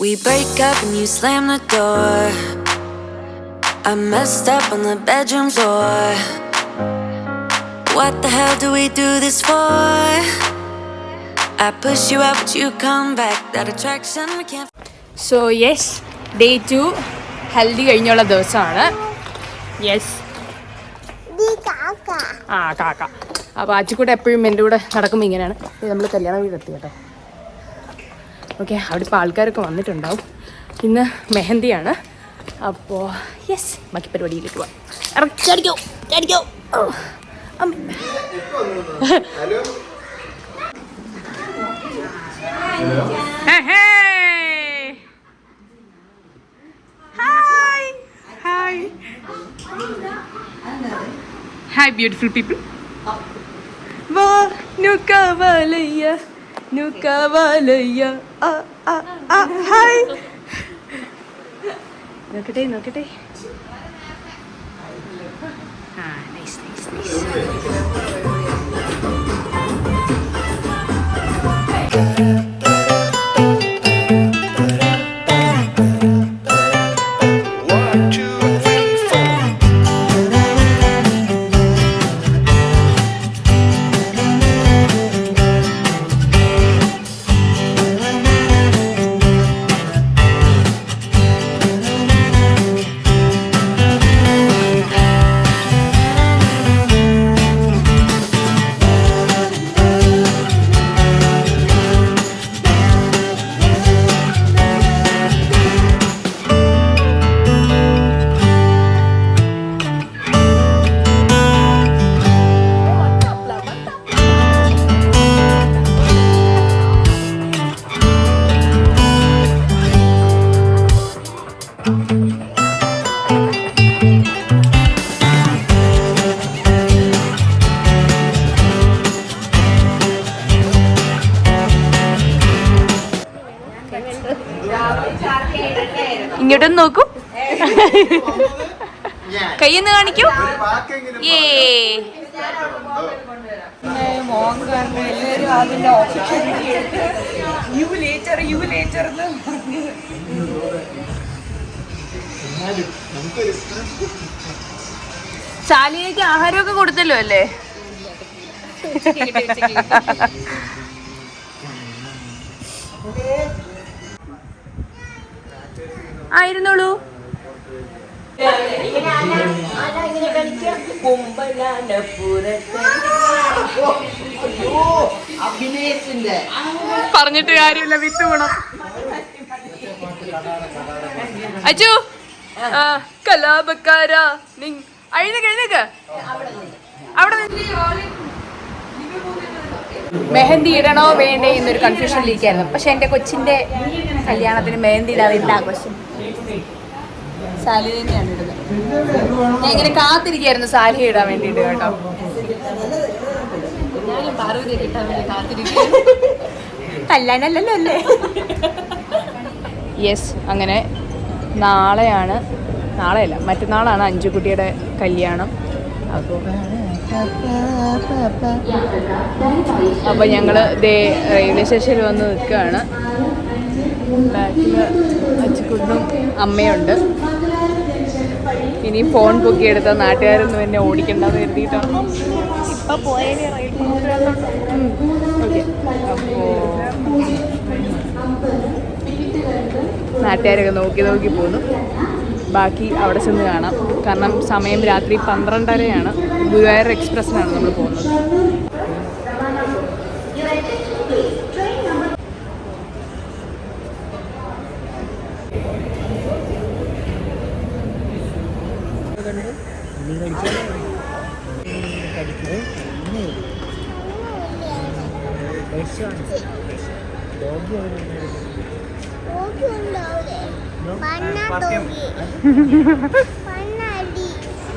We break up and you slam the door. I messed up on the bedroom floor. What the hell do we do this for? I push you out, but you come back. That attraction we can't. So yes day two Haldi കഴിഞ്ഞുള്ള ദിവസമാണ് yes ആ കാക്ക അപ്പോൾ ആച്ചിക്കൂടെ എപ്പോഴും എന്റെ കൂടെ നടക്കുമ്പോൾ ഇങ്ങനെയാണ്. നമ്മൾ കല്യാണ വീടെത്തി കേട്ടോ. ഓക്കെ അവിടെ ഇപ്പോൾ ആൾക്കാരൊക്കെ വന്നിട്ടുണ്ടാവും. ഇന്ന് മെഹന്തിയാണ്. അപ്പോൾ യെസ് ബാക്കി പരിപാടിയിലേക്ക് പോവാം. ചാടിക്കോ ചാടിക്കോ. Hey, hey. Hi hi hi beautiful people നുക്കവലയ്യ നുക്കവലയ്യ ആ ആ ആ നോക്കട്ടെ നോക്കട്ടെ. കയ്യൊന്ന് കാണിക്കൂ. ഏ ശാലിനിക്ക് ആഹാരമൊക്കെ കൊടുത്തല്ലോ അല്ലേ? പറഞ്ഞിട്ട് കാര്യമില്ല വിത്ത് ഗുണം അച്ചു കലാപക്കാര അഴുന്നേക്ക് എഴുന്നേക്ക്. അവിടെ മെഹന്തി ഇടണോ വേണ്ടേ എന്നൊരു കൺഫ്യൂഷനിലിരിക്കായിരുന്നു പക്ഷെ എന്റെ കൊച്ചിന്റെ കല്യാണത്തിന് മെഹന്തി ഇടാതെ ആഘോഷം? സാരി തന്നെയാണ് ഇടുന്നത്. ഞാൻ ഇങ്ങനെ കാത്തിരിക്കായിരുന്നു സാലി ഇടാൻ വേണ്ടിട്ട് കേട്ടോ. ഞാനും പാർവതി കിട്ടാൻ വേണ്ടി കാത്തിരിക്കുന്നു കല്യാണമല്ലല്ലോ അല്ലേ? യെസ് അങ്ങനെ നാളെയാണ് നാളെയല്ല മറ്റന്നാളാണ് അഞ്ചുകുട്ടിയുടെ കല്യാണം. അപ്പോൾ അപ്പോൾ ഞങ്ങൾ ദേ റെയിൽവേ സ്റ്റേഷനിൽ വന്ന് നിൽക്കുകയാണ്. ബാക്കിൽ അച്ചുകുട്ടും അമ്മയുണ്ട്. ഇനി ഫോൺ ബുക്ക് പൊക്കിയെടുത്ത നാട്ടുകാരൊന്നും എന്നെ ഓടിക്കണ്ടെന്ന് കരുതിയിട്ടാണ് ഓക്കെ. അപ്പോൾ നാട്ടുകാരൊക്കെ നോക്കി നോക്കി പോന്നു. ബാക്കി അവിടെ ചെന്ന് കാണാം. കാരണം സമയം രാത്രി പന്ത്രണ്ടരയാണ്. ഗുരുവായൂർ എക്സ്പ്രസ്സിനാണ് നമ്മൾ പോകുന്നത്.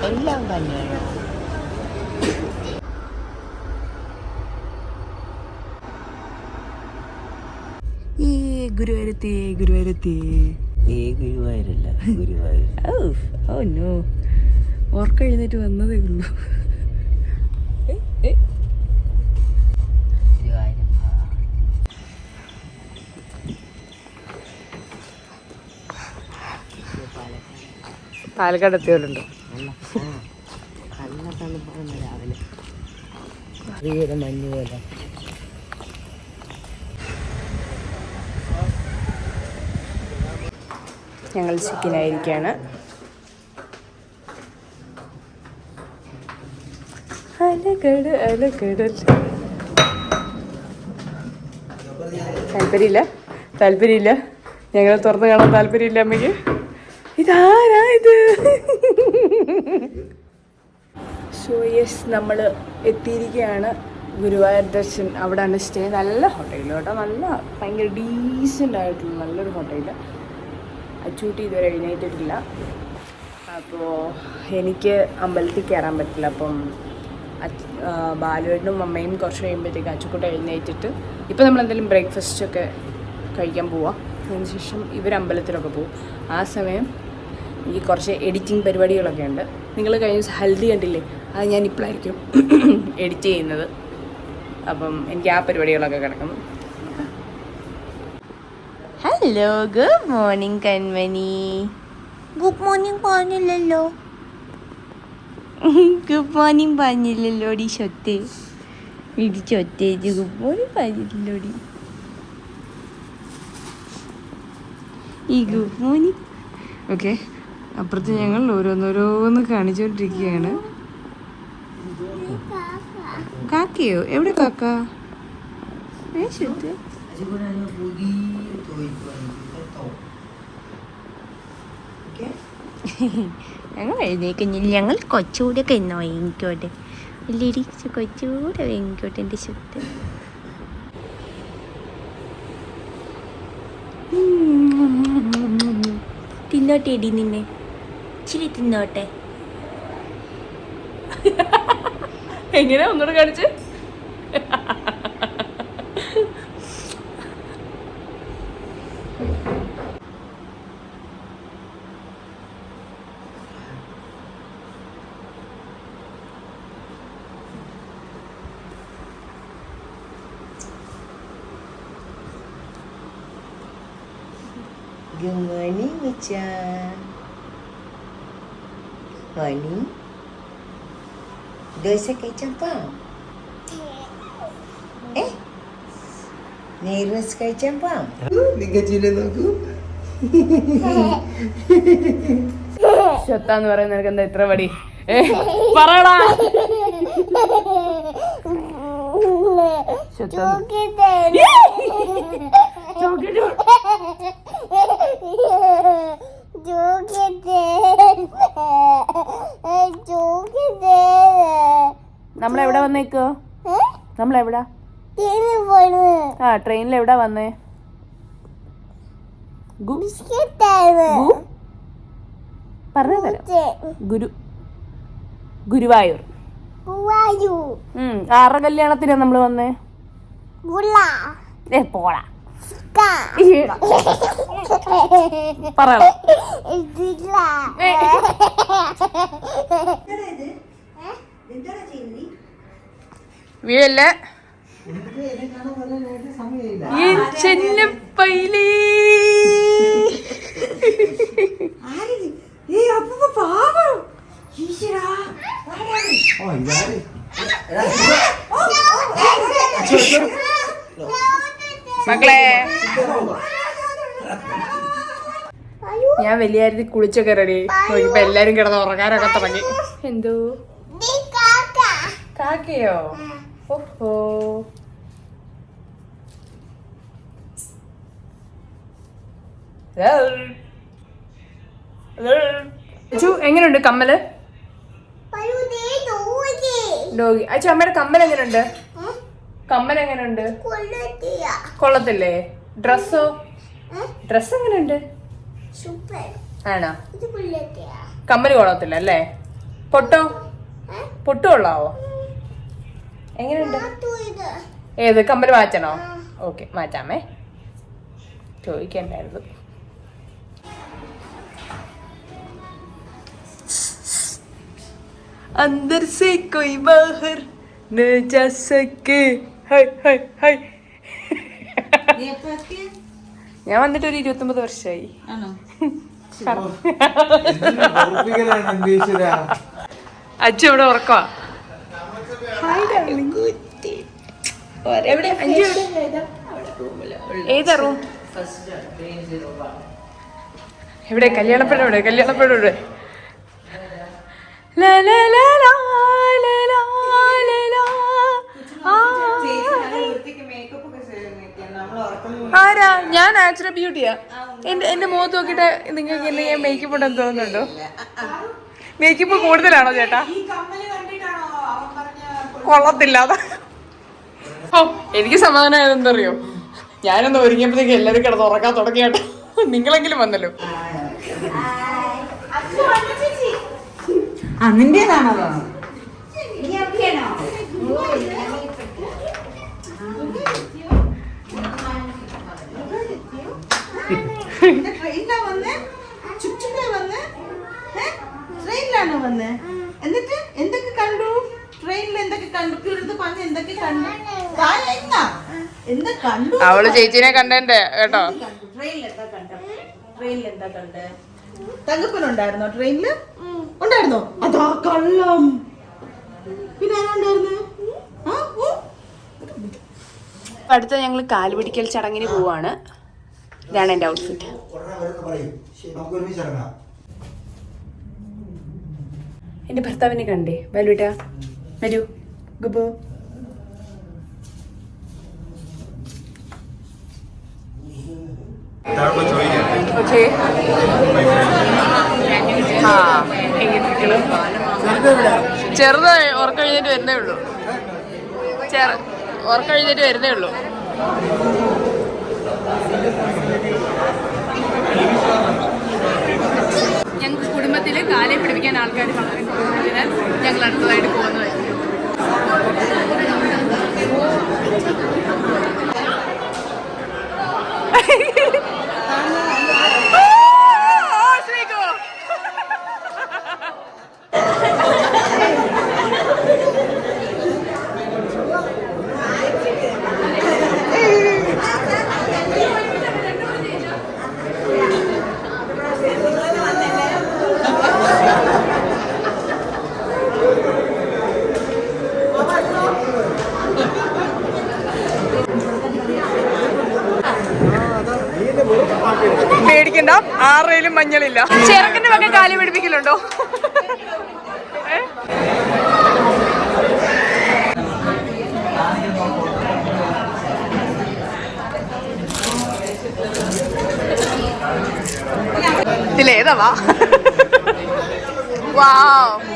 എല്ലാം തന്നെയാണ് ഈ ഗുരുവായൂരത്തി ഗുരുവായൂരത്തി. ഏ ഗുരുവായൂരല്ല ഗുരുവായൂർ. Oh no. ഓർക്ക വന്നതേ ഉള്ളൂ. പാലക്കാട് എത്തിയവരുണ്ടോ. രാവിലെ മഞ്ഞ് പോലെ ഞങ്ങൾ ചിക്കനായിരിക്കാണ്. അലകട് താല്പര്യമില്ല? താല്പര്യമില്ല? ഞങ്ങളെ തുറന്ന് കാണാൻ താല്പര്യമില്ല അമ്മയ്ക്ക്? ഇതാരാ ഇത്? സോ യെസ് നമ്മൾ എത്തിയിരിക്കുകയാണ്. ഗുരുവായൂർ ദർശൻ അവിടെ അവിടെയാണ് സ്റ്റേ നല്ല ഹോട്ടലിൽ കേട്ടോ. നല്ല ഭയങ്കര ഡീസന്റ് ആയിട്ടുള്ള നല്ലൊരു ഹോട്ടലിൽ അച്ചൂട്ടി ഇതുവരെ എഴുന്നേറ്റിട്ടില്ല അപ്പോൾ എനിക്ക് അമ്പലത്തിൽ കയറാൻ പറ്റില്ല. അപ്പം ബാലുവേട്ടനും അമ്മയും കുറച്ച് കഴിയുമ്പോഴത്തേക്ക് അച്ചുക്കുട്ട എഴുന്നേറ്റിട്ട് ഇപ്പോൾ നമ്മൾ എന്തെങ്കിലും ബ്രേക്ക്ഫാസ്റ്റ് ഒക്കെ കഴിക്കാൻ പോവാം. അതിനുശേഷം ഇവർ അമ്പലത്തിലൊക്കെ പോകും ആ സമയം ഈ കുറച്ച് എഡിറ്റിംഗ് പരിപാടികളൊക്കെ ഉണ്ട്. നിങ്ങൾ കഴിഞ്ഞ ദിവസം ഹൽദി കണ്ടില്ലേ? അത് ഞാൻ ഇപ്പോഴായിരിക്കും എഡിറ്റ് ചെയ്യുന്നത്. അപ്പം എനിക്ക് ആ പരിപാടികളൊക്കെ കിടക്കുന്നു hello good morning Kanmani. Good morning പറഞ്ഞില്ലല്ലോ. ഗുഡ് മോർണിംഗ് പറഞ്ഞില്ലല്ലോ ഡി ചൊത്തെ. ഇടി ചൊത്തേജ് ഗുഡ് മോർണിംഗ് പറഞ്ഞില്ലല്ലോ ഡി. ഈ ഗുഡ് മോർണിംഗ് ഓക്കെ. അപ്പുറത്ത് ഞങ്ങൾ ഓരോന്നോരോന്ന് കാണിച്ചുകൊണ്ടിരിക്കുകയാണ് കാക്കയോ? എവിടെ കാക്ക? ഏ ഞങ്ങൾ എഴുന്നേക്കുന്നില്ല ഞങ്ങൾ കൊച്ചുകൂടെ ഒക്കെ ഇന്നോ എനിക്കോട്ടെ ഇല്ലേടി കൊച്ചുകൂടെ എനിക്കോട്ടെ എന്റെ ശുദ്ധ. തിന്നോട്ടെ എടി നിന്നെ. ഇച്ചിരി തിന്നോട്ടെ. എങ്ങനെ ഒന്നുകൂടെ കാണിച്ച്? Good morning, Micha. Morning. Dosa കഴിച്ചപ്പാ ഏ നെയ്റോസ് കഴിച്ചപ്പാ നിങ്ങച്ചില്ലേ നോക്കൂ ശ്വത്ത എന്ന് പറയുന്ന നിനക്ക് എന്താ ഇത്ര പടി ഏ, പറയടാ ശ്വത്ത നമ്മളെവിടെ വന്നേക്കോ? നമ്മളെവിടാ? ആ ട്രെയിനിൽ എവിടാ വന്നേ പറഞ്ഞു തരാം. ഗുരു ഗുരുവായൂർ. ഗുരുവായൂർ. ആരുടെ കല്യാണത്തിനാ നമ്മൾ വന്നേ? ഏ ഈടാ. പറയണം. വീഴല്ലേ ഈ ചെന്നപ്പൈലേ മക്കളെ. ഞാൻ വലിയ കാര്യത്തിൽ കുളിച്ചൊക്കെ റെഡി നോക്കിയപ്പോ എല്ലാരും കിടന്ന് ഉറങ്ങാനൊക്കെ തുടങ്ങി. എന്തോ? കാക്കയോ? ഓഹോ. എങ്ങനെയുണ്ട് കമ്മൽ? ഡോഗി. അച്ചു അമ്മയുടെ കമ്മൽ എങ്ങനെയുണ്ട് കമ്മൽ എങ്ങനെയുണ്ട് കൊള്ളത്തില്ലേ ഡ്രസ്സോ ഡ്രസ് എങ്ങനെയുണ്ട് ആണോ കമ്മല് കൊള്ളത്തില്ല അല്ലേ പൊട്ടോ പൊട്ട് കൊള്ളാവോ എങ്ങനെയുണ്ട് ഏത് കമ്മല് മാറ്റണോ ഓക്കെ മാറ്റാമേ ചോദിക്കണ്ടായിരുന്നു अंदर से कोई बाहर न जा सके ഹൈ ഹൈ ഹൈ ഞാൻ വന്നിട്ട് ഒരു ഇരുപത്തൊമ്പത് വർഷമായി അച്ഛൻ ഇവിടെ ഉറക്കവാ. എവിടെ? അഞ്ചു എവിടെ ഏതാ? റൂം എവിടെ കല്യാണപ്പെടെ എവിടെ? കല്യാണപ്പഴം എവിടെ ലാ, ലാ, ആരാ ഞാൻ നാച്ചുറൽ ബ്യൂട്ടിയാ എന്റെ എന്റെ മുഖത്ത് നോക്കിയിട്ട് നിങ്ങൾക്ക് ഞാൻ മേക്കപ്പ് ഉണ്ടെന്ന് തോന്നുന്നുണ്ടോ? മേക്കപ്പ് കൂടുതലാണോ ചേട്ടാ? കൊള്ളത്തില്ലാതെ. ഓ എനിക്ക് സമാധാനം എന്തറിയോ? ഞാനൊന്ന് ഒരുങ്ങിയപ്പോഴത്തേക്ക് എല്ലാവരും കിടന്ന് ഉറക്കാൻ തുടങ്ങിയാട്ടോ. നിങ്ങളെങ്കിലും വന്നല്ലോ. നിന്റേതാണോ ട്രെയിനിലാ വന്നേ ചുറ്റിലാ വന്നേ ട്രെയിനിലാണോ വന്നേ? എന്നിട്ട് എന്തൊക്കെ കണ്ടു? ട്രെയിനിൽ എന്തൊക്കെ കണ്ടു? എടുത്ത് പറഞ്ഞ് എന്തൊക്കെ കണ്ടു? എന്താ കണ്ടു? അവൾ ചേച്ചിനെ കണ്ടേണ്ടേ കേട്ടോ? ട്രെയിനിൽ എന്താ കണ്ട? ട്രെയിനിൽ എന്താ കണ്ടേ? തങ്കപ്പനുണ്ടായിരുന്നോ ട്രെയിനിൽ? ഉണ്ടായിരുന്നോ? അതാ കള്ളം. പിന്നെ ആരുണ്ടായിരുന്നു ആ ഓ. അടുത്ത ഞങ്ങൾ കാലുപിടിക്കൽ ചടങ്ങിന് പോവാണ്. ഇതാണ് എന്റെ ഔട്ട്ഫിറ്റ് എന്റെ ഭർത്താവിനെ കണ്ടേ. വലുട്ട വരൂ. ഗുബു. എങ്ങനെ ചെറുത് ഉറക്കം കഴിഞ്ഞിട്ട് വരുന്നേ ഉള്ളൂ. ചെറു ഉറക്കഴിഞ്ഞിട്ട് വരുന്നേ ഉള്ളൂ. മഞ്ഞളില്ല ചെറുക്കന്റെ വക കാലി പിടിപ്പിക്കലുണ്ടോ? ഇതിലേതവാ വാവ്